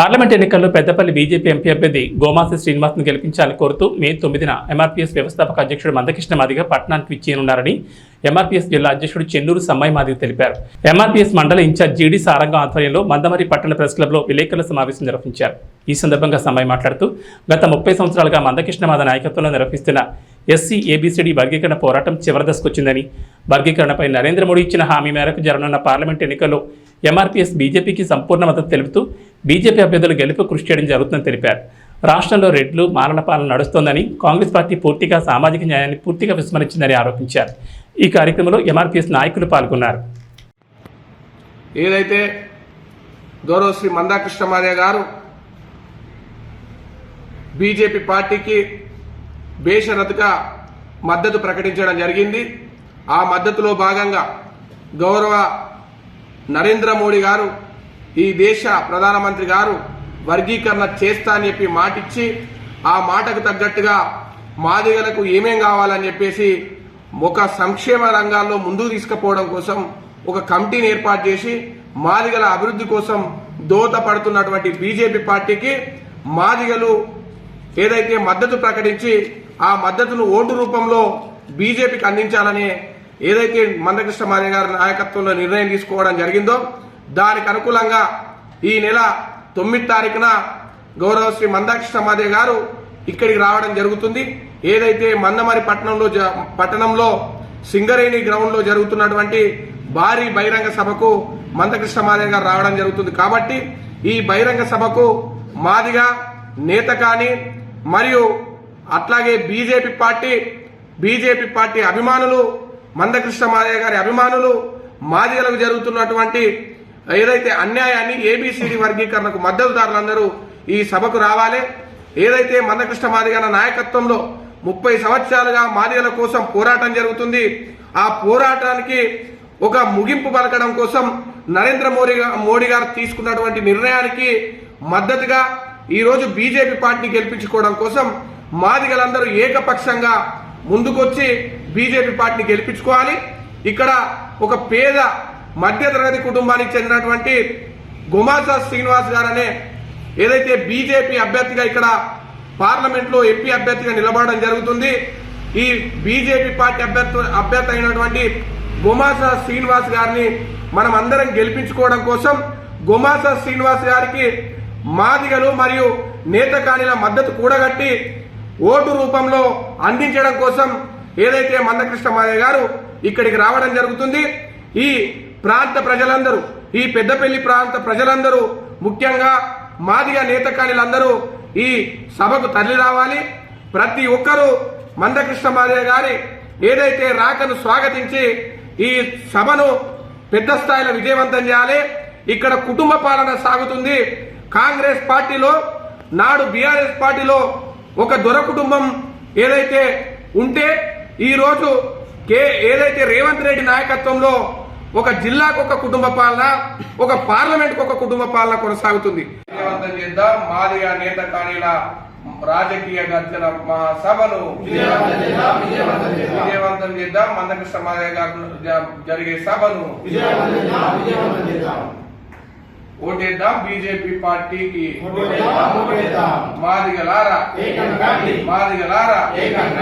Parliament ఎన్నికల్లో Peddapalli BJP MP అభ్యర్థి గోమాసి శ్రీనివాస్ను గెలిపించాలని కోరుతూ మే తొమ్మిదిన ఎంఆర్పీఎస్ వ్యవస్థాపక అధ్యక్షుడు మందకృష్ణ మాదిగ పట్టణానికి విచ్చేయనున్నారని ఎంఆర్పీఎస్ జిల్లా అధ్యక్షుడు చెన్నూరు సమ్మాయి మాదిగ తెలిపారు. ఎంఆర్పీఎస్ మండల ఇన్ఛార్జ్ జీడీ సారంగం ఆధ్వర్యంలో మందమరి పట్టణ ప్రెస్ క్లబ్లో విలేకరుల సమావేశం నిర్వహించారు. ఈ సందర్భంగా సమ్మాయి మాట్లాడుతూ గత ముప్పై సంవత్సరాలుగా మందకృష్ణ మాద నాయకత్వంలో నిర్వహిస్తున్న ఎస్సీ ఏబీసీడీ వర్గీకరణ పోరాటం చివరి దశకొచ్చిందని వర్గీకరణపై నరేంద్ర మోడీ ఇచ్చిన హామీ మేరకు జరగనున్న పార్లమెంట్ ఎన్నికల్లో ఎంఆర్పీఎస్ బీజేపీకి సంపూర్ణ మద్దతు తెలుపుతూ బీజేపీ అభ్యర్థులు గెలుపు కృషి చేయడం జరుగుతుందని తెలిపారు. రాష్ట్రంలో రెడ్లు మారణ పాలన నడుస్తోందని కాంగ్రెస్ పార్టీ పూర్తిగా సామాజిక న్యాయాన్ని పూర్తిగా విస్మరించిందని ఆరోపించారు. ఈ కార్యక్రమంలో ఎంఆర్పీఎస్ నాయకులు పాల్గొన్నారు. ఏదైతే గౌరవ శ్రీ మందాకృష్ణమార్య గారు బీజేపీ పార్టీకి బేషరతుగా మద్దతు ప్రకటించడం జరిగింది. ఆ మద్దతులో భాగంగా గౌరవ నరేంద్ర మోడీ గారు ఈ దేశ ప్రధానమంత్రి గారు వర్గీకరణ చేస్తా అని చెప్పి మాటిచ్చి ఆ మాటకు తగ్గట్టుగా మాదిగలకు ఏమేం కావాలని చెప్పేసి ఒక సంక్షేమ రంగాల్లో ముందుకు తీసుకుపోవడం కోసం ఒక కమిటీని ఏర్పాటు చేసి మాదిగల అభివృద్ధి కోసం దోహదపడుతున్నటువంటి బీజేపీ పార్టీకి మాదిగలు ఏదైతే మద్దతు ప్రకటించి ఆ మద్దతును ఓటు రూపంలో బీజేపీకి అందించాలనే ఏదైతే మందకృష్ణ మాదిగ గారి నాయకత్వంలో నిర్ణయం తీసుకోవడం జరిగిందో దానికి అనుకూలంగా ఈ నెల తొమ్మిది తారీఖున గౌరవ శ్రీ మందాకృష్ణ మాదిగ గారు ఇక్కడికి రావడం జరుగుతుంది. ఏదైతే మందమరి పట్టణంలో జ- పట్టణంలో సింగరేణి గ్రౌండ్లో జరుగుతున్నటువంటి భారీ బహిరంగ సభకు మందకృష్ణ మాదిగ గారు రావడం జరుగుతుంది. కాబట్టి ఈ బహిరంగ సభకు మాదిగా నేత కానీ మరియు అట్లాగే బీజేపీ పార్టీ బీజేపీ పార్టీ అభిమానులు మందకృష్ణ మాదయ్య గారి అభిమానులు మాదిగలకు జరుగుతున్నటువంటి ఏదైతే అన్యాయాన్ని ఏబిసిడి వర్గీకరణకు మద్దతుదారులందరూ ఈ సభకు రావాలి. ఏదైతే మందకృష్ణ మాదిగ నాయకత్వంలో ముప్పై సంవత్సరాలుగా మాదిగల కోసం పోరాటం జరుగుతుంది ఆ పోరాటానికి ఒక ముగింపు పలకడం కోసం నరేంద్ర మోడీ మోడీ గారు తీసుకున్నటువంటి నిర్ణయానికి మద్దతుగా ఈరోజు బీజేపీ పార్టీ గెలిపించుకోవడం కోసం మాదిగలందరూ ఏకపక్షంగా ముందుకొచ్చి బీజేపీ పార్టీని గెలిపించుకోవాలి. ఇక్కడ ఒక పేద మధ్యతరగతి కుటుంబానికి చెందినటువంటి గుమాసా శ్రీనివాస్ గారు ఏదైతే బీజేపీ అభ్యర్థిగా ఇక్కడ పార్లమెంట్లో ఎంపీ అభ్యర్థిగా నిలబడడం జరుగుతుంది. ఈ బీజేపీ పార్టీ అభ్యర్థి అభ్యర్థి అయినటువంటి గుమాసా శ్రీనివాస్ గారిని మనం అందరం గెలిపించుకోవడం కోసం గుమాసా శ్రీనివాస్ గారికి మాదిగలు మరియు నేతకాణిల మద్దతు కూడగట్టి ఓటు రూపంలో అందించడం కోసం ఏదైతే మందకృష్ణ మాదయ్య గారు ఇక్కడికి రావడం జరుగుతుంది ఈ ప్రాంత ప్రజలందరూ ఈ పెద్దపల్లి ప్రాంత ప్రజలందరూ ముఖ్యంగా మాదిగ నేతకాణిలందరూ ఈ సభకు తరలి రావాలి. ప్రతి ఒక్కరూ మందకృష్ణ మాదయ్య గారి ఏదైతే రాకను స్వాగతించి ఈ సభను పెద్ద స్థాయిలో విజయవంతం చేయాలి. ఇక్కడ కుటుంబ పాలన సాగుతుంది. కాంగ్రెస్ పార్టీలో నాడు బీఆర్ఎస్ పార్టీలో ఒక దొర కుటుంబం ఏదైతే ఉంటే ఈ రోజు కే ఏదైతే రేవంత్ రెడ్డి నాయకత్వంలో ఒక జిల్లాకు ఒక కుటుంబ పాలన ఒక పార్లమెంట్ ఒక కుటుంబ పాలన కొనసాగుతుంది. విజయవంతం చేద్దాం. మాదిగా నేత కానీల రాజకీయ గర్జన మా సభను విజయవంతం చేద్దాం. మందకృష్ణ గారు జ- జరిగే సభను. ఓటేద్దాం. బీజేపీ పార్టీకి. మాదిగలారా. మాదిగలారా.